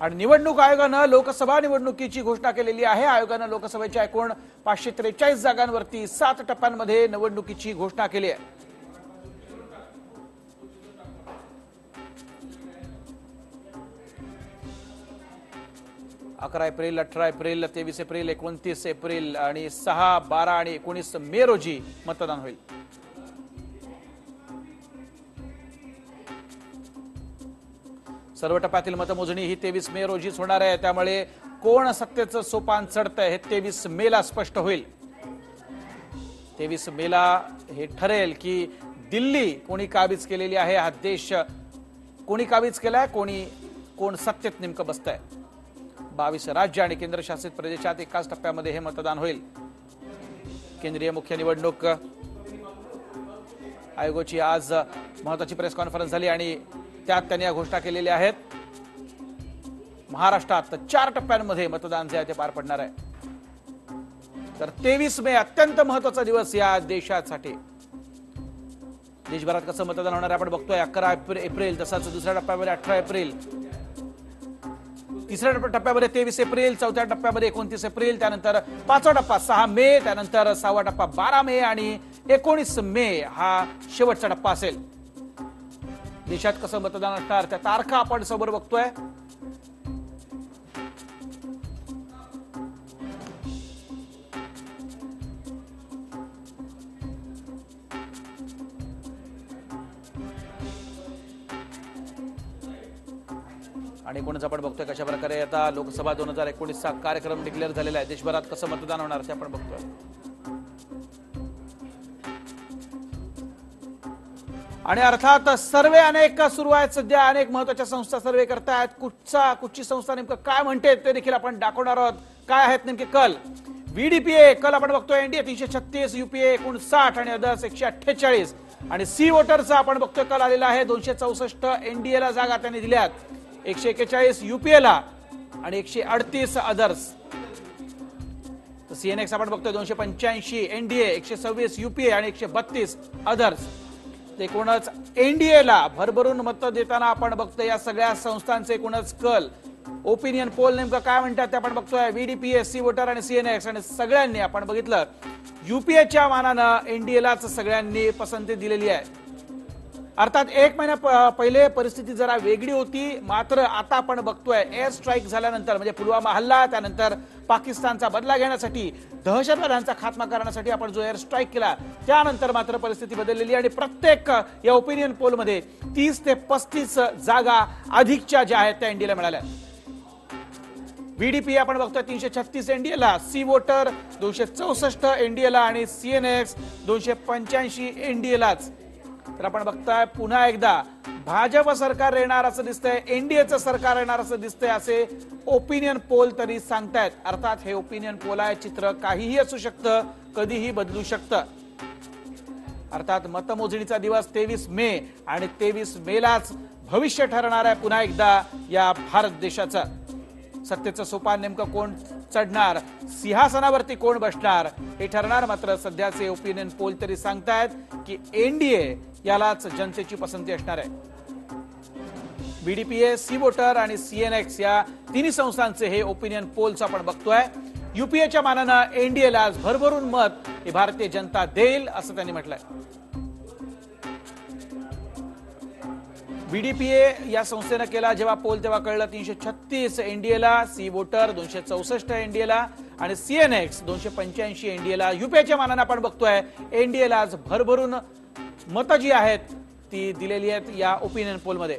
आणि निवडणूक आयोगानं लोकसभा निवडणुकीची घोषणा केलेली आहे. आयोगानं लोकसभेच्या एकूण पाचशे त्रेचाळीस जागांवरती सात टप्प्यांमध्ये निवडणुकीची घोषणा केली आहे. अकरा एप्रिल अठरा एप्रिल तेवीस एप्रिल एकोणतीस एप्रिल आणि सहा बारा आणि एकोणीस मे रोजी मतदान होईल. सर्व टप्प्यातील मतमोजणी ही तेवीस मे रोजीच होणार आहे. त्यामुळे कोण सत्तेचं सोपान चढतंय हे तेवीस मेला स्पष्ट होईल. तेवीस मेला हे ठरेल की दिल्ली कोणी काबीज केलेली आहे हा देश कोणी काबीज केलाय कोणी कोण सत्तेत नेमकं बसतंय. बावीस राज्य आणि केंद्रशासित प्रदेशात एकाच टप्प्यामध्ये हे मतदान होईल. केंद्रीय मुख्य निवडणूक आयोगाची आज महत्वाची प्रेस कॉन्फरन्स झाली आणि त्यात त्यांनी या घोषणा केलेल्या आहेत. महाराष्ट्रात चार टप्प्यांमध्ये मतदान जे आहे ते पार पडणार आहे. तर तेवीस मे अत्यंत महत्त्वाचा दिवस या देशासाठी. देशभरात कसं मतदान होणार आहे आपण बघतोय. अकरा एप्रिल तसाच दुसऱ्या टप्प्यामध्ये अठरा एप्रिल. तिसऱ्या टप्प्या- टप्प्यामध्ये तेवीस एप्रिल चौथ्या टप्प्यामध्ये एकोणतीस एप्रिल त्यानंतर पाचवा टप्पा सहा मे त्यानंतर सहावा टप्पा बारा मे आणि एकोणीस मे हा शेवटचा टप्पा असेल. देशात कसं मतदान असणार? त्या तारखा आपण समोर बघतोय. आणि एकूणच आपण बघतोय कशा प्रकारे आता लोकसभा दोन हजार एकोणीसचा कार्यक्रम डिक्लेअर झालेला आहे. देशभरात कसं मतदान होणार ते आपण बघतोय. आणि अर्थात सर्वे अनेक सुरू आहेत. सध्या अनेक महत्त्वाच्या संस्था सर्वे करतायत. कुठचा कुठची संस्था नेमकं काय म्हणते ते देखील आपण दाखवणार आहोत. काय आहेत नेमके कल? व्हीडीपीए कल आपण बघतोय. एनडीए तीनशे छत्तीस युपीए एकोणसाठ आणि अदर्स एकशे अठ्ठेचाळीस. आणि सी वोटरचा आपण बघतोय कल आलेला आहे. दोनशे चौसष्ट एनडीए ला जागा त्यांनी दिल्यात. एकशे एक्केचाळीस युपीए ला आणि एकशे अडतीस अदर्स सीएनएक्स आपण बघतोय. दोनशे पंच्याऐंशी एनडीए एकशे सव्वीस युपीए आणि एकशे बत्तीस अदर्स एकूणच एनडीएला भरभरून मतं देताना आपण बघतोय या सगळ्या संस्थांचे एकूणच कल. ओपिनियन पोल नेमकं काय म्हणतात ते आपण बघतोय. व्हीडीपीए सी वोटर आणि सीएनएक्स आणि सगळ्यांनी आपण बघितलं. युपीएच्या मानानं एनडीएलाच सगळ्यांनी पसंती दिलेली आहे. अर्थात एक महिन्या पहिले परिस्थिती जरा वेगळी होती. मात्र आता आपण बघतोय एअर स्ट्राईक झाल्यानंतर म्हणजे पुलवामा हल्ला त्यानंतर पाकिस्तानचा बदला घेण्यासाठी दहशतवाद्यांचा खात्मा करण्यासाठी आपण जो एअर स्ट्राईक केला त्यानंतर मात्र परिस्थिती बदललेली आणि प्रत्येक या ओपिनियन पोलमध्ये तीस ते पस्तीस जागा अधिकच्या ज्या आहेत त्या इंडियाला मिळाल्या. व्हीडीपी आपण बघतोय तीनशे छत्तीस एनडीएला सी वोटर दोनशे चौसष्ट एनडीएला आणि सीएनएक्स दोनशे पंच्याऐंशी एनडीएलाच तर आपण बघताय पुन्हा एकदा भाजप सरकार येणार असं दिसतंय एनडीएचं सरकार येणार असं दिसतंय असे ओपिनियन पोल तरी सांगतायत. अर्थात हे ओपिनियन पोल आहे चित्र काहीही असू शकतं कधीही बदलू शकतं. अर्थात मतमोजणीचा दिवस तेवीस मे आणि तेवीस मेलाच भविष्य ठरणार आहे पुन्हा एकदा या भारत देशाचं. सत्तेचं सोपान नेमकं कोण? चढणार. सिंहासनावरती कोण बसणार? हे ठरणार मात्र सध्याचे ओपिनियन पोल तरी सांगतायत की एनडीए यालाच जनतेची पसंती असणार आहे. बीडीपीए सी वोटर आणि सीएनएक्स या तिन्ही संस्थांचे हे ओपिनियन पोल्स आपण बघतोय. युपीएच्या मानानं एनडीएला भरभरून मत हे भारतीय जनता देईल असं त्यांनी म्हटलंय. बीडीपीए या संस्थेनं केला. जेव्हा पोल तेव्हा कळलं तीनशे छत्तीस एनडीएला सी वोटर दोनशे चौसष्ट एनडीएला आणि सीएनएक्स दोनशे पंच्याऐंशी एनडीएला युपीएच्या मानानं आपण बघतोय एनडीएला आज भरभरून मतं जी आहेत ती दिलेली आहेत या ओपिनियन पोलमध्ये